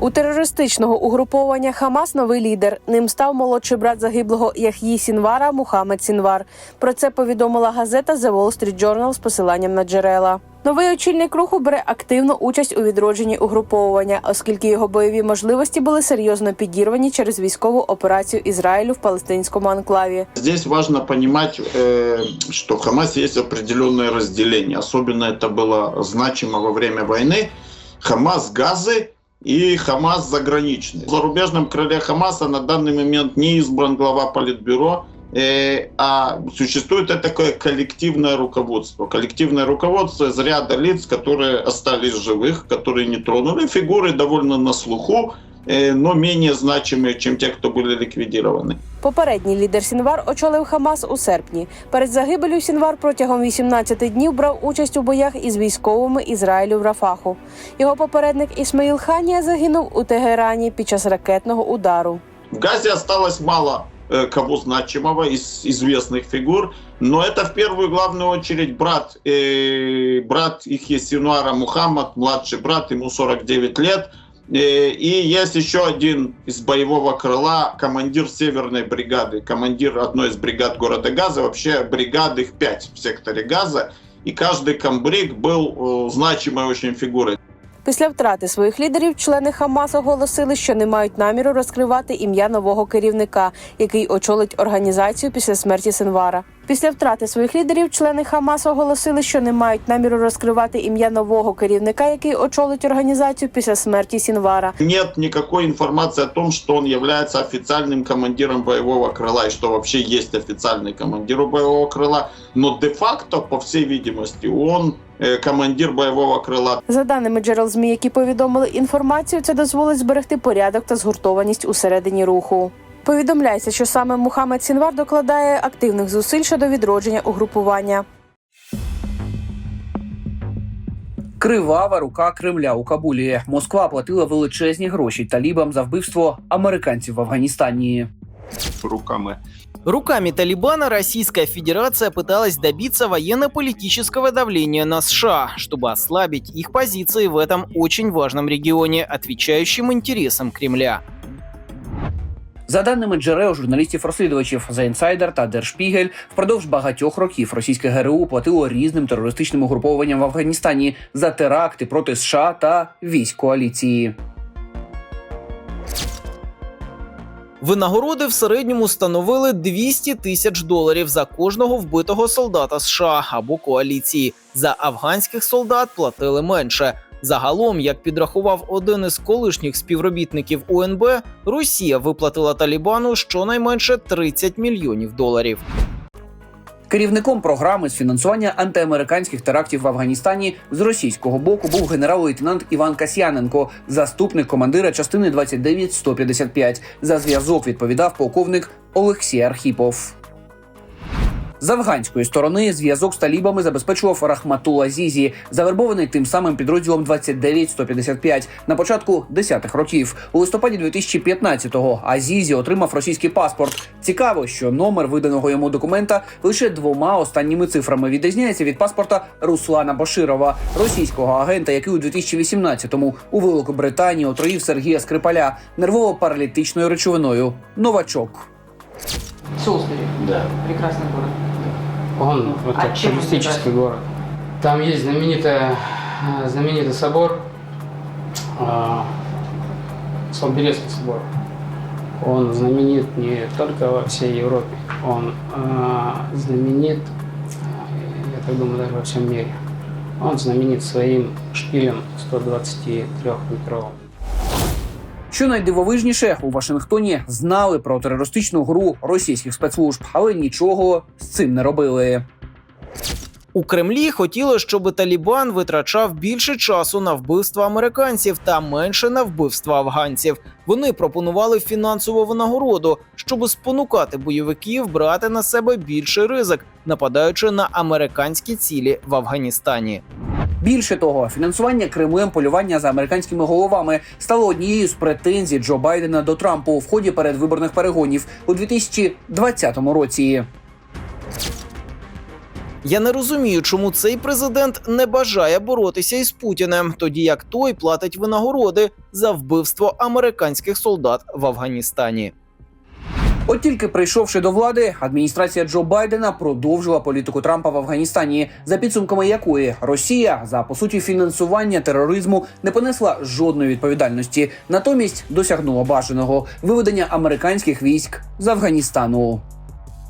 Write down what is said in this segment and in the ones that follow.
У терористичного угруповання Хамас новий лідер. Ним став молодший брат загиблого Яхї Сінвара Мухаммед Сінвар. Про це повідомила газета The Wall Street Journal з посиланням на джерела. Новий очільник руху бере активну участь у відродженні угруповування, оскільки його бойові можливості були серйозно підірвані через військову операцію Ізраїлю в палестинському анклаві. Здесь важно понимать, э, что в Хамасе есть определенное разделение. Особенно это было значимо во время войны. Хамас Газы И Хамас заграничный. В зарубежном крыле Хамаса на данный момент не избран глава политбюро, э, а существует это такое коллективное руководство. Коллективное руководство из ряда лиц, которые остались живых, которые не тронули. Фигуры довольно на слуху, но менее значимые, чем те, кто были ликвидированы. Попередній лідер Сінвар очолив Хамас у серпні. Перед загибелю Сінвар протягом 18 днів брав участь у боях із військовими Ізраїлю в Рафаху. Його попередник Ісмаїл Ханія загинув у Тегерані під час ракетного удару. В Газе осталось мало э, кого значимого из известных фигур, но это в первую главную очередь брат, э, брат их Синуара Мухаммад, младший брат, ему 49 лет. Э, и есть еще один из боевого крыла, командир северной бригады, командир одной из бригад города Газа, вообще бригад их пять в секторе Газа, и каждый комбриг был э, значимой очень фигурой. Після втрати своїх лідерів члени Хамас оголосили, що не мають наміру розкривати ім'я нового керівника, який очолить організацію після смерті Синвара. Після втрати своїх лідерів члени Хамас оголосили, що не мають наміру розкривати ім'я нового керівника, який очолить організацію після смерті Сінвара. Нет никакой информации о том, что он является официальным командиром боевого крыла и что вообще есть официальный командир у боевого крыла. Но де-факто, по всей видимости, он э, командир боевого крыла. За даними джерел ЗМІ, які повідомили інформацію, це дозволить зберегти порядок та згуртованість усередині руху. Повідомляється, що саме Мухаммед Сінвар докладає активних зусиль щодо відродження угрупування. Кривава рука Кремля у Кабулі. Москва платила величезні гроші талібам за вбивство американців в Афганістані. руками Руками Талибана Российская Федерация пыталась добиться военно-политического давления на США, чтобы ослабить их позиции в этом очень важном регионе, отвечающем интересам Кремля. За даними джерел журналістів-розслідувачів The Insider та Der Spiegel, впродовж багатьох років російське ГРУ платило різним терористичним угрупованням в Афганістані за теракти проти США та військ коаліції. Винагороди в середньому становили 200 тисяч доларів за кожного вбитого солдата США або коаліції. За афганських солдат платили менше. Загалом, як підрахував один із колишніх співробітників УНБ, Росія виплатила Талібану щонайменше 30 мільйонів доларів. Керівником програми з фінансування антиамериканських терактів в Афганістані з російського боку був генерал-лейтенант Іван Касьяненко, заступник командира частини 29-155. За зв'язок відповідав полковник Олексій Архіпов. З афганської сторони зв'язок з талібами забезпечував Рахматула Зізі, завербований тим самим підрозділом 29-155 на початку 10-х років. У листопаді 2015-го Азізі отримав російський паспорт. Цікаво, що номер виданого йому документа лише двома останніми цифрами відрізняється від паспорта Руслана Баширова, російського агента, який у 2018-му у Великобританії отруїв Сергія Скрипаля нервово-паралітичною речовиною. Новачок. Солсбери. Да. Прекрасный город. Он А это чем он туристический город. Там есть знаменитая, э, знаменитый собор, а, Солберецкий собор. Он знаменит не только во всей Европе, он а, знаменит, я так думаю, даже во всем мире. Он знаменит своим шпилем 123-метровым. Що найдивовижніше, у Вашингтоні знали про терористичну гру російських спецслужб, але нічого з цим не робили. У Кремлі хотіли, щоб Талібан витрачав більше часу на вбивства американців та менше на вбивства афганців. Вони пропонували фінансову винагороду, щоб спонукати бойовиків брати на себе більший ризик, нападаючи на американські цілі в Афганістані. Більше того, фінансування Кремлем полювання за американськими головами стало однією з претензій Джо Байдена до Трампу в ході передвиборних перегонів у 2020 році. Я не розумію, чому цей президент не бажає боротися із Путіним, тоді як той платить винагороди за вбивство американських солдат в Афганістані. От тільки прийшовши до влади, адміністрація Джо Байдена продовжила політику Трампа в Афганістані, за підсумками якої Росія за по суті фінансування тероризму не понесла жодної відповідальності, натомість досягнула бажаного виведення американських військ з Афганістану.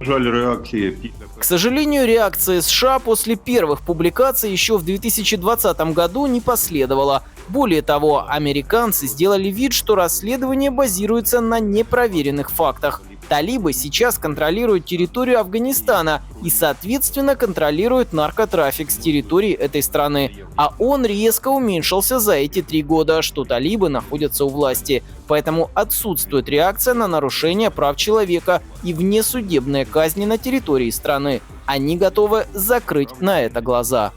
Жаль, реакции К сожалению, реакции США после первых публикаций еще в 2020 году не последовало. Более того, американцы сделали вид, что расследование базируется на непроверенных фактах. Талибы сейчас контролируют территорию Афганистана и, соответственно, контролируют наркотрафик с территории этой страны. А он резко уменьшился за эти три года, что талибы находятся у власти. Поэтому отсутствует реакция на нарушение прав человека и внесудебные казни на территории страны. Они готовы закрыть на это глаза.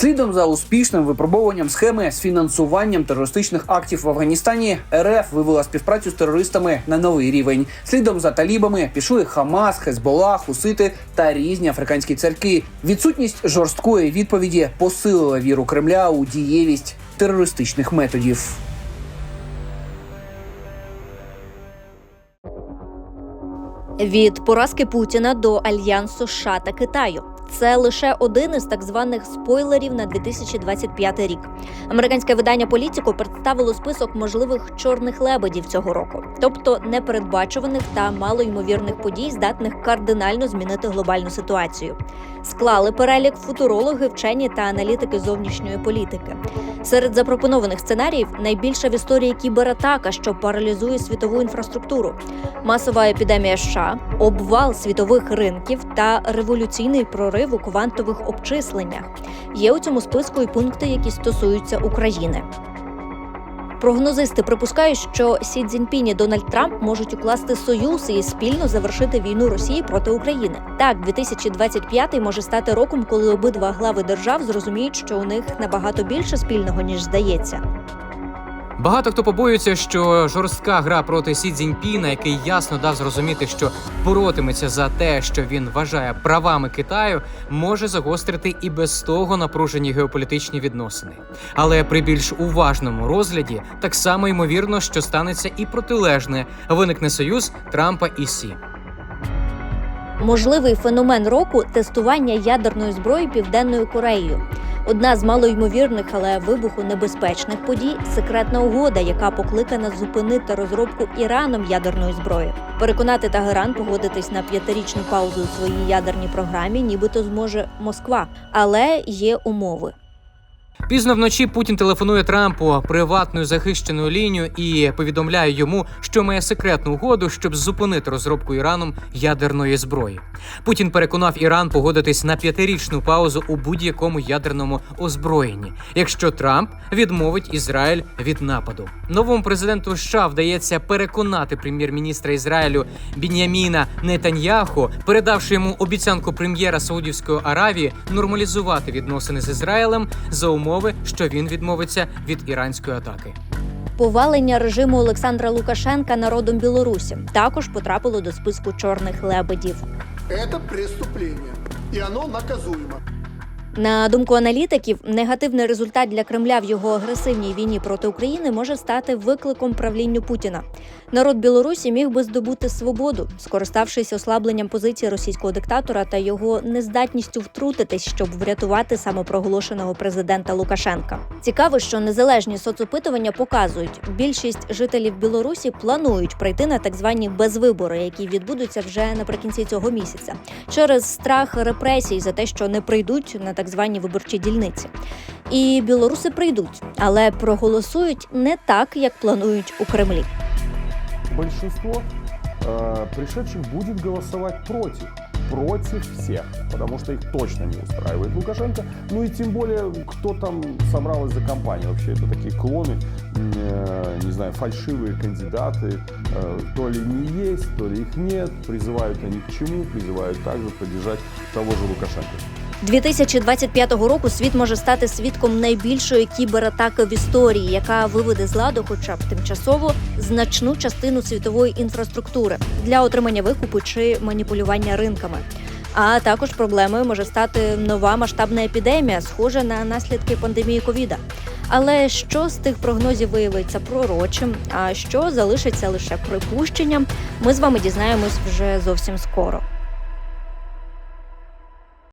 Слідом за успішним випробовуванням схеми з фінансуванням терористичних актів в Афганістані РФ вивела співпрацю з терористами на новий рівень. Слідом за талібами пішли Хамас, Хезбола, Хусити та різні африканські церкви. Відсутність жорсткої відповіді посилила віру Кремля у дієвість терористичних методів. Від поразки Путіна до альянсу США та Китаю. Це лише один із так званих спойлерів на 2025 рік. Американське видання Політіко представило список можливих чорних лебедів цього року, тобто непередбачуваних та малоймовірних подій, здатних кардинально змінити глобальну ситуацію. Склали перелік футурологи, вчені та аналітики зовнішньої політики. Серед запропонованих сценаріїв найбільша в історії кібератака, що паралізує світову інфраструктуру, масова епідемія США, обвал світових ринків та революційний прорив у квантових обчисленнях. Є у цьому списку і пункти, які стосуються України. Прогнозисти припускають, що Сі Цзіньпінь і Дональд Трамп можуть укласти союз і спільно завершити війну Росії проти України. Так, 2025 може стати роком, коли обидва глави держав зрозуміють, що у них набагато більше спільного ніж здається. Багато хто побоюється, що жорстка гра проти Сі Цзіньпіна, який ясно дав зрозуміти, що боротиметься за те, що він вважає правами Китаю, може загострити і без того напружені геополітичні відносини. Але при більш уважному розгляді так само ймовірно, що станеться і протилежне виникне союз Трампа і Сі. Можливий феномен року тестування ядерної зброї Південною Кореєю. Одна з малоймовірних, але вибуху небезпечних подій секретна угода, яка покликана зупинити розробку Іраном ядерної зброї. Переконати Тагеран погодитись на п'ятирічну паузу у своїй ядерній програмі, нібито зможе Москва, але є умови. Пізно вночі Путін телефонує Трампу приватною захищеною лінією і повідомляє йому, що має секретну угоду, щоб зупинити розробку Іраном ядерної зброї. Путін переконав Іран погодитись на п'ятирічну паузу у будь-якому ядерному озброєнні, якщо Трамп відмовить Ізраїль від нападу. Новому президенту США вдається переконати прем'єр-міністра Ізраїлю Бін'яміна Нетаньяху, передавши йому обіцянку прем'єра Саудівської Аравії нормалізувати відносини з Ізраїлем за умови, що він відмовиться від іранської атаки. Повалення режиму Олександра Лукашенка народом Білорусі також потрапило до списку чорних лебедів. Це преступлення, і оно наказуемо. На думку аналітиків, негативний результат для Кремля в його агресивній війні проти України може стати викликом правлінню Путіна. Народ Білорусі міг би здобути свободу, скориставшись ослабленням позиції російського диктатора та його нездатністю втрутитись, щоб врятувати самопроголошеного президента Лукашенка. Цікаво, що незалежні соцопитування показують, більшість жителів Білорусі планують прийти на так звані безвибори, які відбудуться вже наприкінці цього місяця, через страх репресій за те, що не прийдуть на так звані виборчі дільниці. І білоруси прийдуть, але проголосують не так, як планують у Кремлі. большинство э, пришедших будет голосовать против. Против всех, потому что их точно не устраивает Лукашенко. Ну и тем более, кто там собралась за компанию. Вообще это такие клоны, э, не знаю, фальшивые кандидаты. Э, то ли не есть, то ли их нет. Призывают они к чему? Призывают также поддержать того же Лукашенко. 2025 року світ може стати свідком найбільшої кібератаки в історії, яка виведе з ладу, хоча б тимчасово, значну частину світової інфраструктури для отримання викупу чи маніпулювання ринками. А також проблемою може стати нова масштабна епідемія, схожа на наслідки пандемії ковіда. Але що з тих прогнозів виявиться пророчим, а що залишиться лише припущенням, ми з вами дізнаємось вже зовсім скоро.